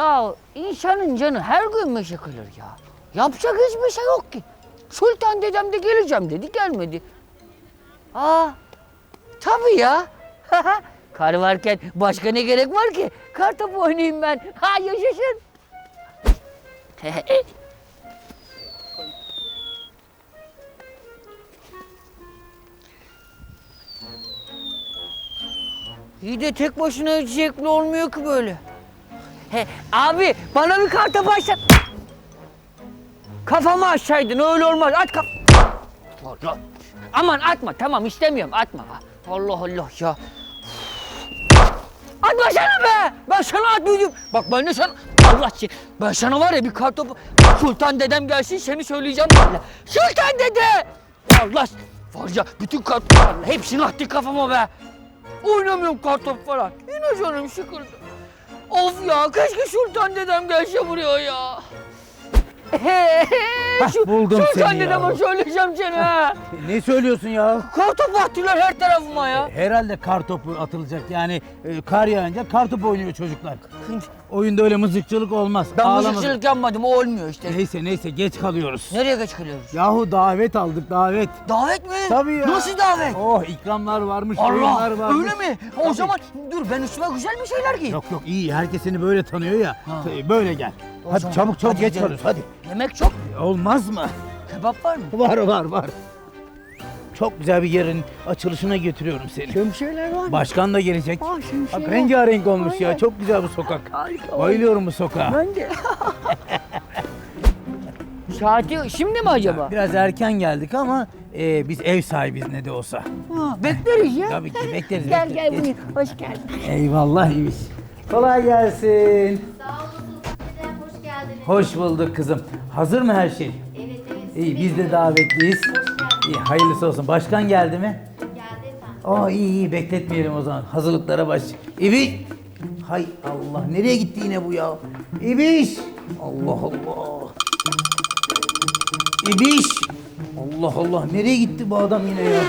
Ya insanın canı her gün meşe kılır ya. Yapacak hiçbir şey yok ki. Sultan dedem de geleceğim dedi gelmedi. Aa tabii ya. Kar varken başka ne gerek var ki? Kartopu oynayayım ben. Ha yaşasın. İyi de tek başına hiç olmuyor ki böyle. He, abi bana bir kartopu açsan. Kafamı açsaydın öyle olmaz. At kaf... Allah. Aman atma tamam istemiyorum atma. Allah Allah ya. Atmasana be! Ben sana atmayacağım. Bak ben de sana... Allah seni... Ben sana var ya bir kartopu... Sultan dedem gelsin seni söyleyeceğim böyle. Sultan dede! Allah... Var ya bütün kartoplarla hepsini attı kafama be. Oynamıyorum kartop falan. Yine canım. Of ya keşke Sultan dedem gelse buraya ya. Şu buldum Sultan seni ya. dedeme söyleyeceğim seni ha. Ne söylüyorsun ya? Kartop attılar her tarafıma ya. Herhalde kar topu atılacak yani e, kar yağınca kar topu oynuyor çocuklar. Oyunda öyle mızıkçılık olmaz. Ben Ağlama. mızıkçılık yapmadım o olmuyor işte. Neyse neyse geç kalıyoruz. Nereye geç kalıyoruz? Yahu davet aldık davet. Davet mi? Tabii ya. Nasıl davet? Oh ikramlar varmış, Allah oyunlar varmış. öyle mi? O Tabii. zaman dur ben üstüme güzel bir şeyler giy. Yok yok iyi herkes seni böyle tanıyor ya. Ha. Böyle gel. O hadi zaman- çabuk çabuk hadi geç gidelim. kalıyoruz hadi. Yemek çok. Olmaz mı? Kebap var mı? Var var var. Çok güzel bir yerin açılışına götürüyorum seni. Şemsiyeler var mı? Başkan da gelecek. Aa. Bak rengarenk olmuş ya. Aynen. Çok güzel bu sokak. Harika. Bayılıyorum bu sokağa. Ben de. Saati şimdi mi acaba? Biraz erken geldik ama e, biz ev sahibiz ne de olsa. Ha, bekleriz ya. Tabii ki bekleriz. Gel bekleriz. gel buyur. Hoş geldin. Eyvallah iyiymiş. Kolay gelsin. Hoş bulduk kızım. Hazır mı her şey? Evet evet. İyi biz de davetliyiz. İyi hayırlısı olsun. Başkan geldi mi? Geldi efendim. Aa iyi iyi bekletmeyelim o zaman. Hazırlıklara baş. İbiş. Hay Allah nereye gitti yine bu ya? İbiş. Allah Allah. İbiş. Allah Allah nereye gitti bu adam yine ya?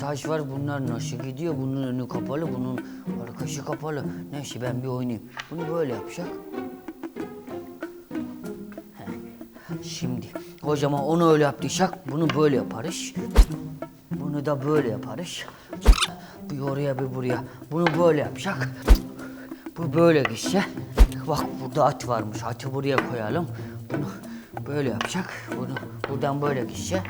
Taş var. Bunlar nasıl gidiyor? Bunun önü kapalı, bunun arkası kapalı. Neyse ben bir oynayayım. Bunu böyle yapacak. Şimdi o zaman onu öyle yaptıysak bunu böyle yaparız. Bunu da böyle yaparız. Bir oraya bir buraya. Bunu böyle yapacak. Bu böyle gitse. Bak burada at varmış. Atı buraya koyalım. Bunu böyle yapacak. Bunu buradan böyle gitse.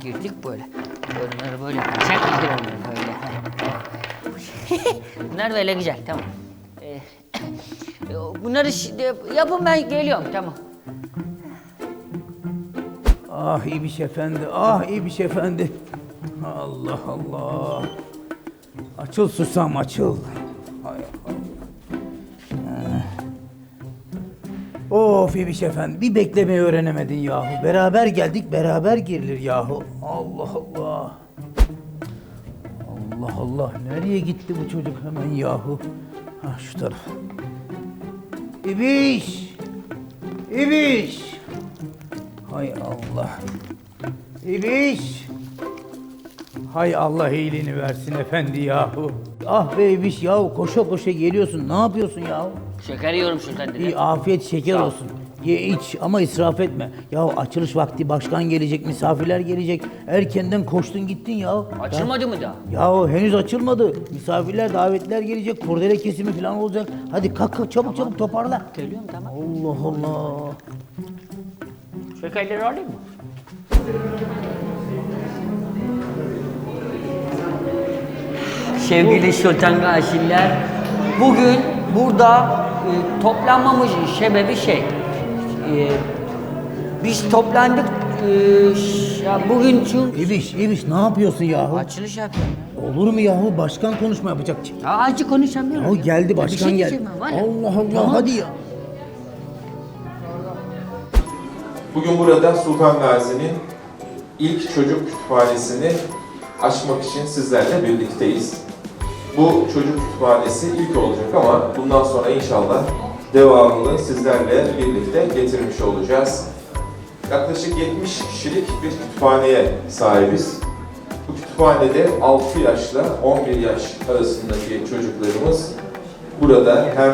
Girdik böyle. Bunları böyle yapacak. Bunları böyle. Bunlar böyle güzel tamam. Ee, bunları yapın ben geliyorum tamam. Ah İbiş efendi, ah İbiş efendi. Allah Allah. Açıl susam açıl. Hay Allah. Of İbiş efendi, bir beklemeyi öğrenemedin yahu. Beraber geldik, beraber girilir yahu. Allah Allah. Allah Allah, nereye gitti bu çocuk hemen yahu? Ha şu taraf. İbiş! İbiş! Hay Allah. İbiş. Hay Allah iyiliğini versin efendi yahu. Ah be İbiş yahu koşa koşa geliyorsun. Ne yapıyorsun yahu? Şeker yiyorum Sultan dede. İyi afiyet şeker olsun. Ye iç ama israf etme. Ya açılış vakti başkan gelecek, misafirler gelecek. Erkenden koştun gittin ya. Açılmadı mı daha? Ya henüz açılmadı. Misafirler, davetler gelecek. Kurdele kesimi falan olacak. Hadi kalk kalk çabuk çabuk toparla. Geliyorum tamam. Allah Allah. Şekerleri alayım mı? Sevgili Sultan Gaziler, bugün burada e, toplanmamızın sebebi şey, e, biz toplandık, e, ya bugün çünkü... İbiş, İbiş ne yapıyorsun yahu? Açılış yapıyorum. Olur mu yahu? Başkan konuşma yapacak. Ya azıcık konuşamıyorum. Ya geldi başkan Bir şey geldi. diyeceğim ben, var ya. Allah Allah Tamam. hadi ya. Bugün burada Sultan Gazi'nin ilk çocuk kütüphanesini açmak için sizlerle birlikteyiz. Bu çocuk kütüphanesi ilk olacak ama bundan sonra inşallah devamını sizlerle birlikte getirmiş olacağız. Yaklaşık 70 kişilik bir kütüphaneye sahibiz. Bu kütüphanede 6 yaşla 11 yaş arasındaki çocuklarımız burada hem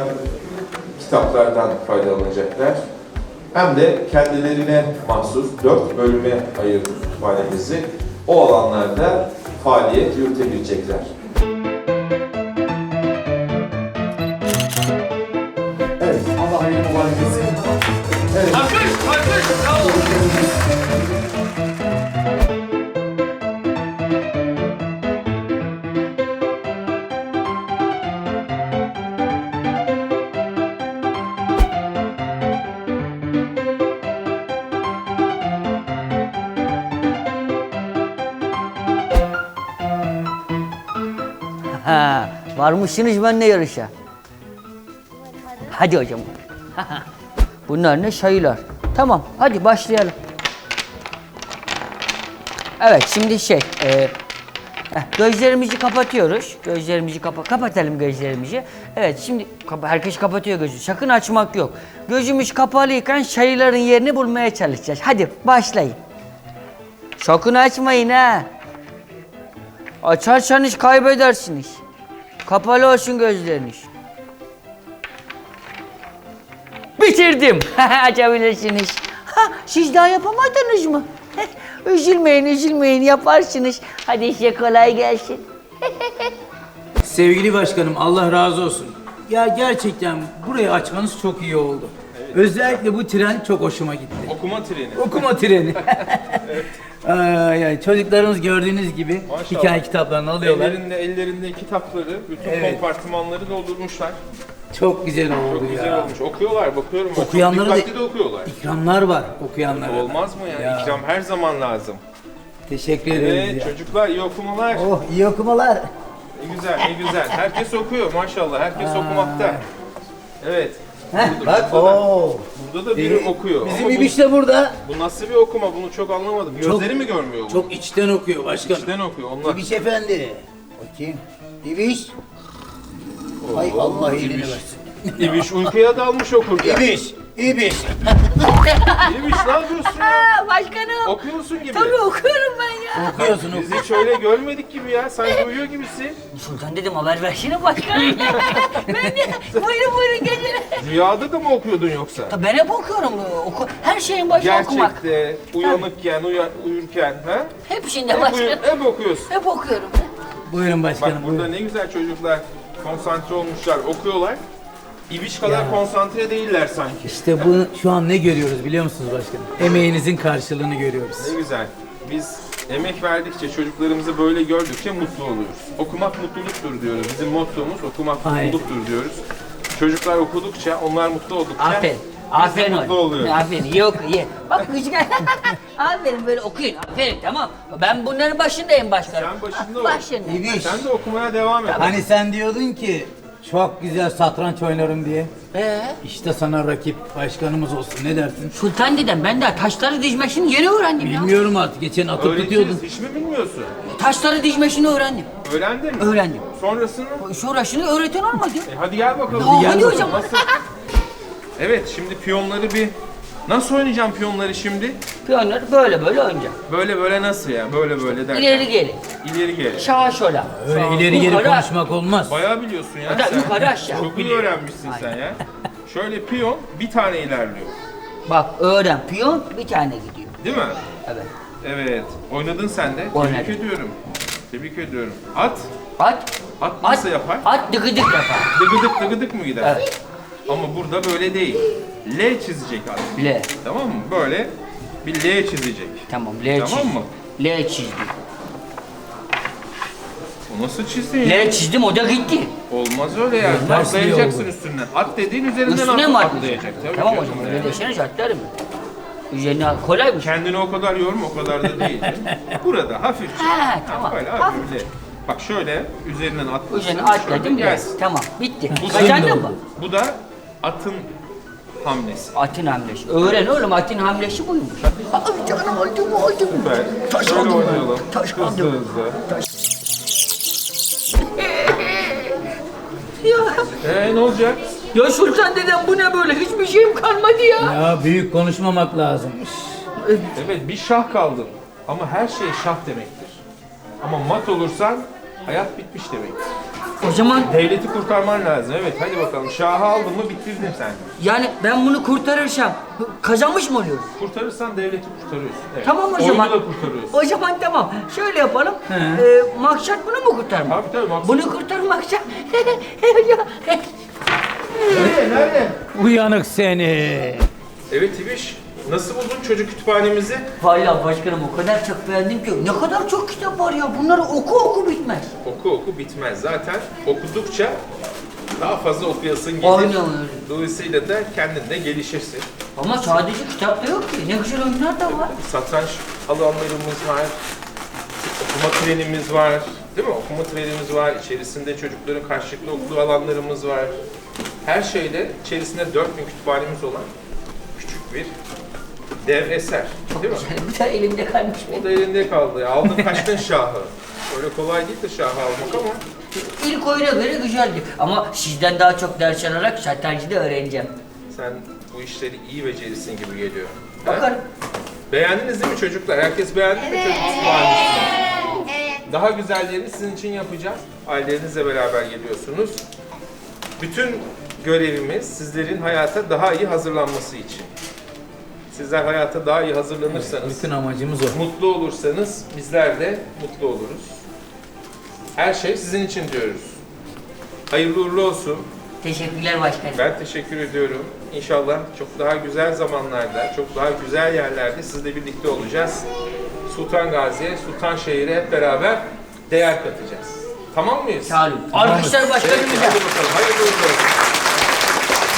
kitaplardan faydalanacaklar hem de kendilerine mahsus dört bölüme ayırdık kütüphanemizi. O alanlarda faaliyet yürütebilecekler. Varmışsınız benimle yarışa. Hadi hocam. Bunlar ne sayılar. Tamam, hadi başlayalım. Evet, şimdi şey, e, gözlerimizi kapatıyoruz. Gözlerimizi kapa kapatalım gözlerimizi. Evet, şimdi kapa- herkes kapatıyor gözü. Sakın açmak yok. Gözümüz kapalıyken sayıların yerini bulmaya çalışacağız. Hadi başlayın. Sakın açmayın ha. Açarsanız kaybedersiniz. Kapalı olsun gözleriniz. Bitirdim. Açabilirsiniz. Ha, siz daha yapamadınız mı? üzülmeyin, üzülmeyin. Yaparsınız. Hadi size kolay gelsin. Sevgili başkanım Allah razı olsun. Ya gerçekten burayı açmanız çok iyi oldu. Özellikle bu tren çok hoşuma gitti. Okuma treni. Okuma treni. Aa, yani çocuklarımız gördüğünüz gibi Maşallah. hikaye kitaplarını alıyorlar. Ellerinde, ellerinde kitapları, bütün Evet. kompartımanları doldurmuşlar. Çok güzel oldu Çok ya. güzel olmuş. Okuyorlar, bakıyorum. Çok Okuyanları da- dikkatli de okuyorlar. İkramlar var okuyanlara. da. Olmaz mı ya? Ya. İkram her zaman lazım. Teşekkür ederiz Evet ya. çocuklar iyi okumalar. Oh iyi okumalar. Ne güzel, ne güzel. Herkes okuyor maşallah. Herkes okumakta. Evet. Heh, Burada- bak burada da- oo. Burada da biri Ee, okuyor. Bizim Ama İbiş de burada. bu, bu nasıl bir okuma? Bunu çok anlamadım. Gözleri mi görmüyor bu? Çok içten okuyor başkanım. İçten okuyor onlar. İbiş efendi. Bakayım. İbiş. Hay Allah iyiliğini İbiş. versin. İbiş uykuya dalmış okurken. İbiş. İbiş. İbiş ne yapıyorsun ya? Aa, başkanım. Okuyorsun gibi. Tabii okuyorum ben ya. Okuyorsun Biz okuyorsun. hiç öyle görmedik gibi ya. Sanki uyuyor gibisin. Sultan dedim haber versene başkanım. ben de buyurun buyurun gelin. Rüyada da mı okuyordun yoksa? Tabii ben hep okuyorum. Oku, her şeyin başı okumak. Gerçekte, uyanıkken, uya, uyurken. Ha? Hepsinde Hep, uyu- başkanım. hep okuyorsun. Hep okuyorum. Buyurun Bak başkanım. burada buyurun. ne güzel çocuklar konsantre olmuşlar, okuyorlar. İbiş kadar konsantre değiller sanki. İşte bu şu an ne görüyoruz biliyor musunuz başkanım? Emeğinizin karşılığını görüyoruz. Ne güzel. Biz emek verdikçe, çocuklarımızı böyle gördükçe mutlu oluyoruz. Okumak mutluluktur diyoruz. Bizim mottomuz okumak Aynen. mutluluktur diyoruz. Çocuklar okudukça, onlar mutlu oldukça Aferin. Aferin mutlu oluyoruz. Aferin. İyi oku iyi. Bak güzel. Aferin böyle okuyun. Aferin tamam. Ben bunların başındayım başkanım. Sen başında ol. Başındayım. İbiş. Sen de okumaya devam et. Hani sen diyordun ki çok güzel satranç oynarım diye. Ee, İşte sana rakip başkanımız olsun ne dersin? Sultan dedem ben de taşları dizmesini yeni öğrendim ya. Bilmiyorum artık geçen atıp tutuyordun. Öğretiriz, hiç mi bilmiyorsun? Taşları dizmesini öğrendim. Öğrendin mi? Öğrendim. Sonrasını? Sonrasını öğreten olmadı. E hadi gel bakalım. Aa, gel hadi bakalım. hocam. Nasıl? Evet, şimdi piyonları bir Nasıl oynayacağım piyonları şimdi? Piyonları böyle böyle oynayacak. Böyle böyle nasıl ya? Böyle böyle derken. İleri geri. İleri geri. Sağa sola. Öyle ileri geri yukarı, konuşmak olmaz. Bayağı biliyorsun ya Hatta sen. yukarı aşağı. Çok iyi öğrenmişsin sen ya. Şöyle piyon bir tane ilerliyor. Bak öğren piyon bir tane gidiyor. Değil mi? Evet. Evet. Oynadın sen de. Oynadım. Tebrik ediyorum. Tebrik ediyorum. At. At. At nasıl yapar? At dıgıdık yapar. Dıgıdık dıgıdık mı gider? Evet. Ama burada böyle değil. L çizecek at. L. Tamam mı? Böyle bir L çizecek. Tamam L Tamam çizdim. mı? L çizdim. O nasıl çizdin ya? L çizdim o da gitti. Olmaz öyle ya. Ters Atlayacaksın oldu. üstünden. At dediğin üzerinden Üstüne mi at- atlayacak? atlayacak. Tabii Tamam yani. öyle desene atlarım. Üzerine kolaymış. Kendini o kadar yorma, o kadar da değil. Burada hafifçe. Ha, tamam. Böyle Hafif. hafifle. Bak şöyle üzerinden atlasın. Üzerine atladım gelsin. Tamam bitti. Bu Kazandın mı? Bu da atın hamlesi. Atın hamlesi. Öğren oğlum atın hamlesi buymuş. Ay canım oldu mu? Süper. Taş Şöyle aldım. oynayalım. Taş hızlı aldım. hızlı. Ya, Ee ne olacak? ya Sultan dedem bu ne böyle? Hiçbir şeyim kalmadı ya. Ya büyük konuşmamak lazımmış. Evet bir şah kaldın. Ama her şey şah demektir. Ama mat olursan hayat bitmiş demektir. O zaman Devleti kurtarman lazım. Evet hadi bakalım. Şahı aldın mı bitirdin sen. yani ben bunu kurtarırsam kazanmış mı oluyorum? Kurtarırsan devleti kurtarıyorsun. Evet. Tamam o Oyunu zaman. da kurtarıyorsun. O zaman tamam. Şöyle yapalım. Ee, maksat bunu mu kurtarmak? Tabii tabii maksat. Bunu kurtarmaksa... Nereye nereye? Uyanık seni. Evet İbiş. Nasıl buldun çocuk kütüphanemizi? Vallahi başkanım o kadar çok beğendim ki ne kadar çok kitap var ya bunları oku oku bitmez. Oku oku bitmez. Zaten okudukça daha fazla okuyasın gelir. Aynen öyle. Dolayısıyla da kendin de gelişirsin. Ama sadece kitap da yok ki. Ne güzel oyunlar da var. Satranç alanlarımız var. Okuma trenimiz var. Değil mi? Okuma trenimiz var. İçerisinde çocukların karşılıklı okuduğu alanlarımız var. Her şeyde içerisinde 4000 kütüphanemiz olan küçük bir dev eser. Değil mi? Bir de elimde kalmış O benim. da elinde kaldı. ya. Aldın kaçtın şahı. Öyle kolay değil de şahı almak ama İlk oyuna göre güzeldi. Ama sizden daha çok ders alarak satrancı da öğreneceğim. sen bu işleri iyi becerirsin gibi geliyor. Ha? Bakalım. Beğendiniz değil mi çocuklar? Herkes beğendi mi çocuk? Evet. Daha güzellerini sizin için yapacağız. Ailelerinizle beraber geliyorsunuz. Bütün görevimiz sizlerin hayata daha iyi hazırlanması için. Sizler hayata daha iyi hazırlanırsanız, Bütün amacımız o. mutlu olursanız bizler de mutlu oluruz. Her şey sizin için diyoruz. Hayırlı uğurlu olsun. Teşekkürler başkanım. Ben teşekkür ediyorum. İnşallah çok daha güzel zamanlarda, çok daha güzel yerlerde sizle birlikte olacağız. Sultan Gazi'ye, Sultan Şehir'e hep beraber değer katacağız. Tamam mıyız? Sağ olun. Alkışlar başkanımıza. hadi bakalım. Hayırlı uğurlu olsun.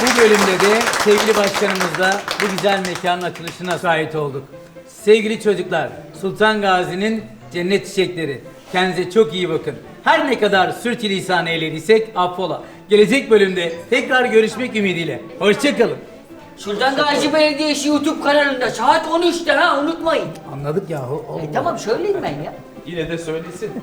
Bu bölümde de sevgili başkanımızla bu güzel mekanın açılışına şahit olduk. Sevgili çocuklar, Sultan Gazi'nin cennet çiçekleri. Kendinize çok iyi bakın. Her ne kadar sürçülisan eylediysek affola. Gelecek bölümde tekrar görüşmek ümidiyle. Hoşçakalın. Sultan Gazi Belediyesi YouTube kanalında saat 13'te ha unutmayın. Anladık yahu. E, tamam söyleyeyim ben ya. Yine de söylesin.